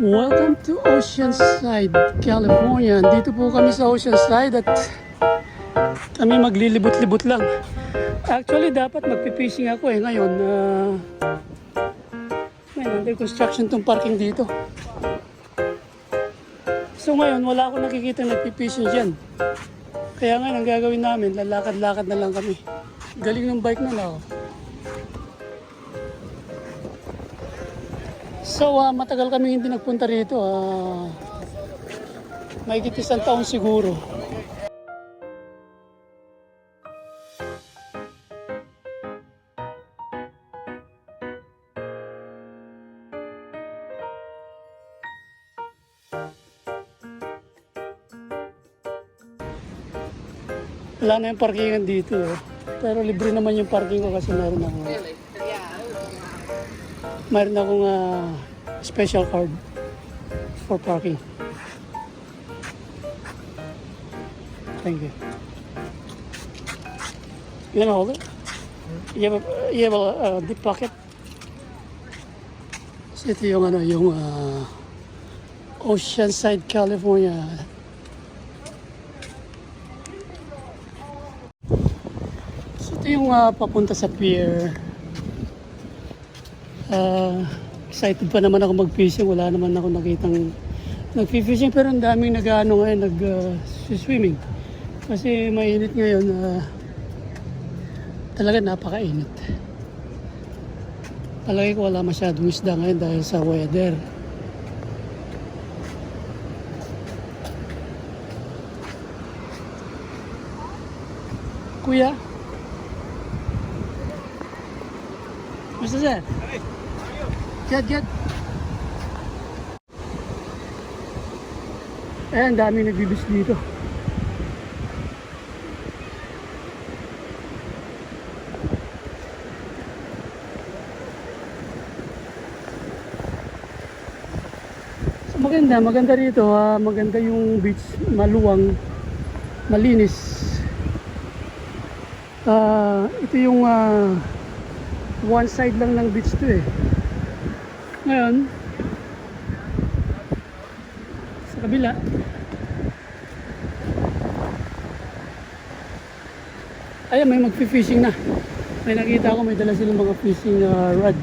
Welcome to Oceanside, California. Dito po kami sa Oceanside at kami maglilibot-libot lang. Actually, dapat magpipishing ako eh ngayon. Uh, ngayon, under construction tong parking dito. So ngayon, wala akong nakikita nagpipishing dyan. Kaya ngayon, ang gagawin namin, lalakad-lakad na lang kami. Galing ng bike na ako. So, ah, matagal kami hindi nagpunta rito. Uh, may isang taon siguro. Wala na yung parkingan dito. Eh. Pero libre naman yung parking ko kasi meron ako. Meron akong ah, special card for parking. Thank you. You gonna hold it? You have a, you have a uh, deep pocket? So ito yung ano, yung ah, Oceanside, California. So ito yung ah, papunta sa pier. Ah, excited pa naman ako mag-fishing. Wala naman ako nakitang nag-fishing pero ang daming nag-ano ngayon, nag-swimming. Kasi mainit ngayon, ah, talaga napakainit. Palagi ko wala masyadong isda ngayon dahil sa weather. Kuya? Basta sir? Good, good. Eh, ang dami nagbibis dito. So, maganda, maganda rito. ah, maganda yung beach, maluwang, malinis. Ah, ito yung ah, one side lang ng beach to eh. Ngayon, sa kabila, ayan may magpi-fishing na. May nakita ko may dala silang mga fishing ah, rod.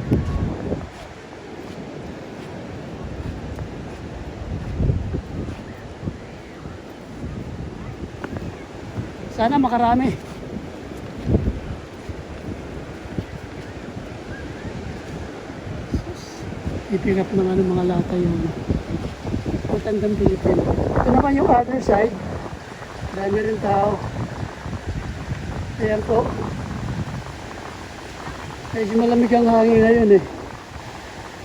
Sana makarami. I-pick up ng ano, mga lata yung Pagtandang Pilipino. Ito naman yung other side. Dami rin tao. Ayan po. Medyo malamig ang hangin ngayon eh.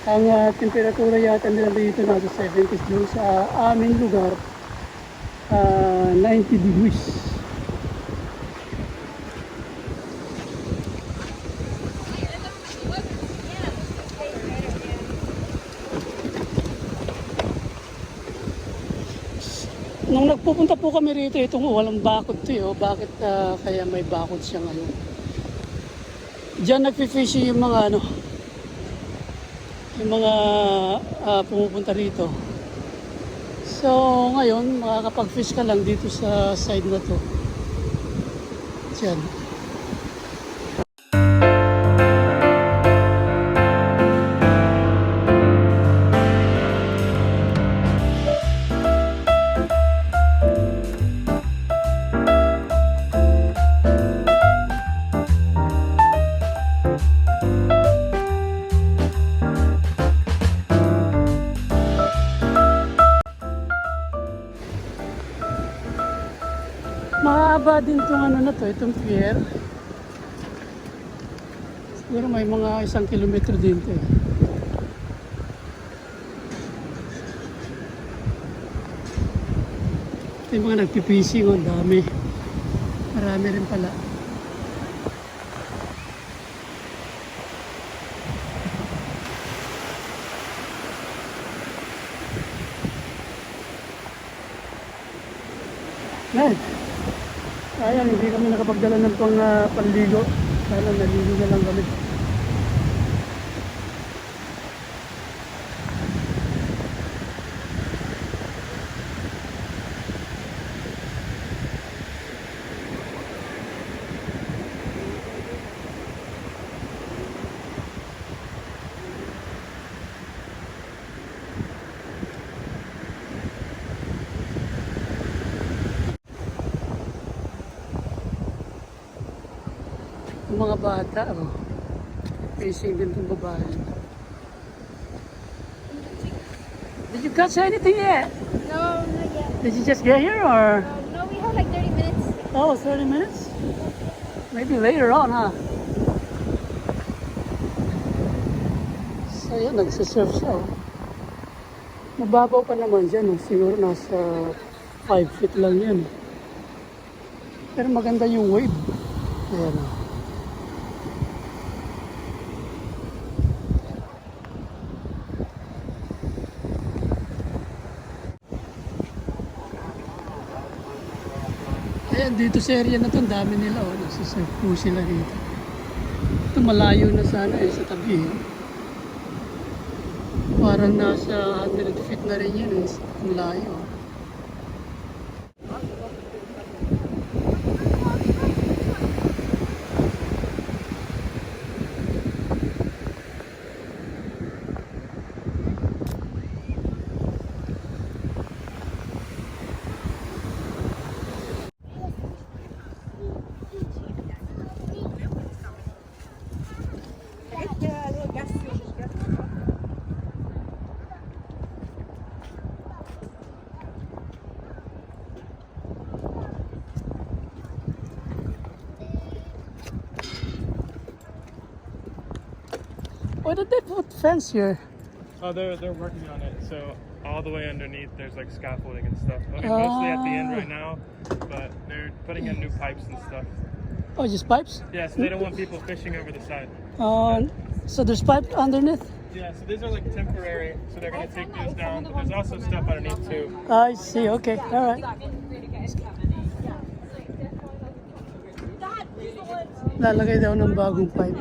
Ang ah, temperatura yata nila dito nasa 70s doon sa aming lugar. ah, 90 degrees. Nung nagpupunta po kami rito, itong walang bakod to eh. oh. Bakit ah, kaya may bakod siya ngayon? Diyan nagpi-fishing yung mga ano, yung mga ah, pumupunta rito. So ngayon, makakapag-fish ka lang dito sa side na to. Diyan. Mahaba din itong ano na to, itong pier. Siguro may mga isang kilometro din to eh. Ito yung mga nagpipishing, oh, ang dami. Marami rin pala. Nay, Sayang, hindi kami nakapagdala ng pang uh, panligo. Sana naligo na lang kami. Mga bata, oh. Fishing din itong babae. Did you catch anything yet? No, not yet. Did you just get here or? Um, no, we have like 30 minutes. Oh, 30 minutes? Maybe later on, huh? So yan, nagsisurf siya. Oh. Mababaw pa naman dyan. Oh. Siguro nasa 5 feet lang yan. Pero maganda yung wave. Ayan. oh. Dito sa area na to, ang dami nila. Oh. Nagsisurf po sila rito. Ito malayo na sana eh, sa tabi. eh. Parang nasa 100 feet na rin yun. Eh. Ang layo. Why did they put fence here? Oh, they're they're working on it. So all the way underneath, there's like scaffolding and stuff. I mean, mostly at the end Ah. right now, but they're putting in new pipes and stuff. Oh, just pipes? Yeah, so they don't want people fishing over the side. Uh, so there's pipe underneath? Yeah, so these are like temporary. So they're gonna take those down. But there's also stuff underneath too. I see. Okay. All right. Lalagay daw ng bagong pipe.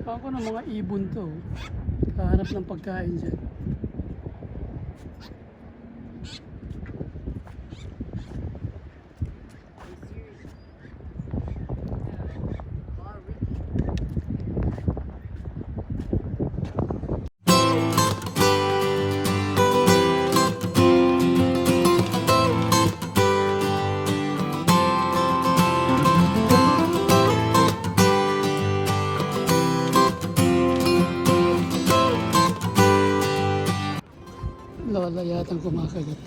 Ako ng mga ibon to. Kahanap ng pagkain dyan. Lola yatang kumakagat.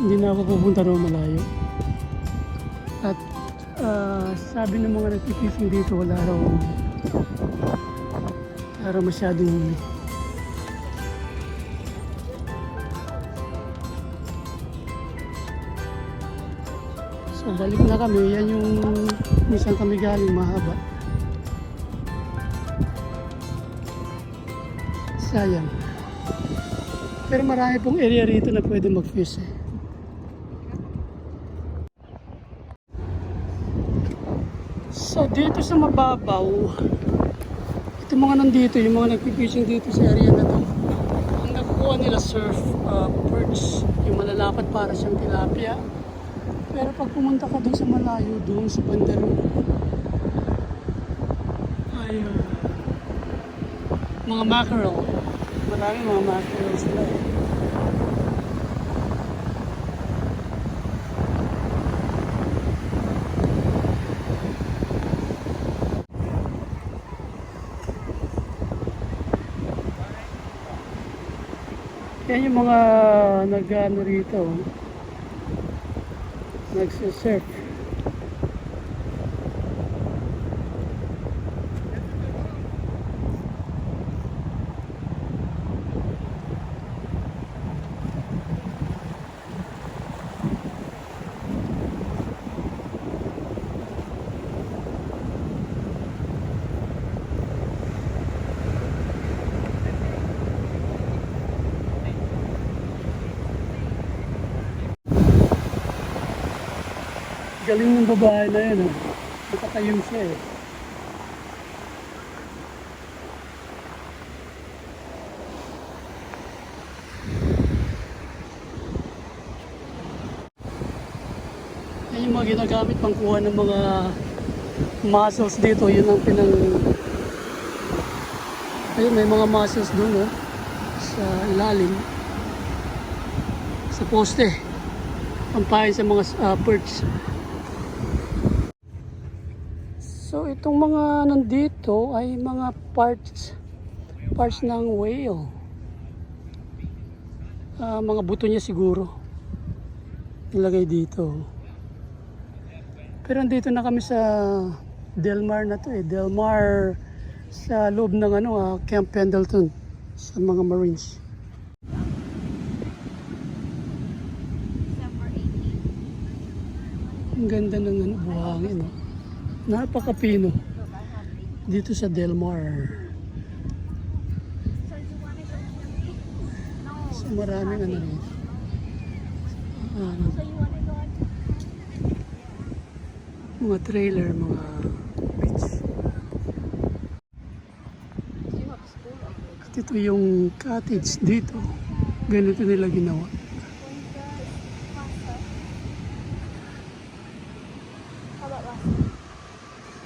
Hindi na ako pupunta doon malayo. At ah, sabi ng mga nagpipishing dito, wala raw, wala raw masyadong huli. So balik na kami, yan yung minsan kami galing mahaba. Sayang. Pero marami pong area rito na pwede mag-fish eh. So dito sa mababaw, ito mga nandito, yung mga nagpipishing dito sa area na to, ang nakukuha nila surf uh, perch, yung malalapad para siyang tilapia. Pero pag pumunta ka doon sa malayo, doon sa bandaro, ay uh, mga mackerel. Marami mga mackerel sila. eh. Yan yung mga nag-ano rito. Nagsisurf. Galing ng babae na yun. Oh. Nakatayo siya eh. Yan yung mga ginagamit pang kuha ng mga muscles dito. Yun ang pinang... Ayun, may mga muscles doon oh. Sa ilalim. Sa poste. Pampahin sa mga uh, perch. So itong mga nandito ay mga parts parts ng whale. Ah, mga buto niya siguro. Nilagay dito. Pero andito na kami sa Delmar na to eh. Delmar sa loob ng ano, ah, Camp Pendleton sa mga Marines. December 18. Ang ganda ng ano, buhangin. Oh. Napakapino. Dito sa Delmar. So maraming ano rin. On? mga trailer, mga beach. At ito yung cottage dito. Ganito nila ginawa. How about last?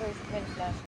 Or when last?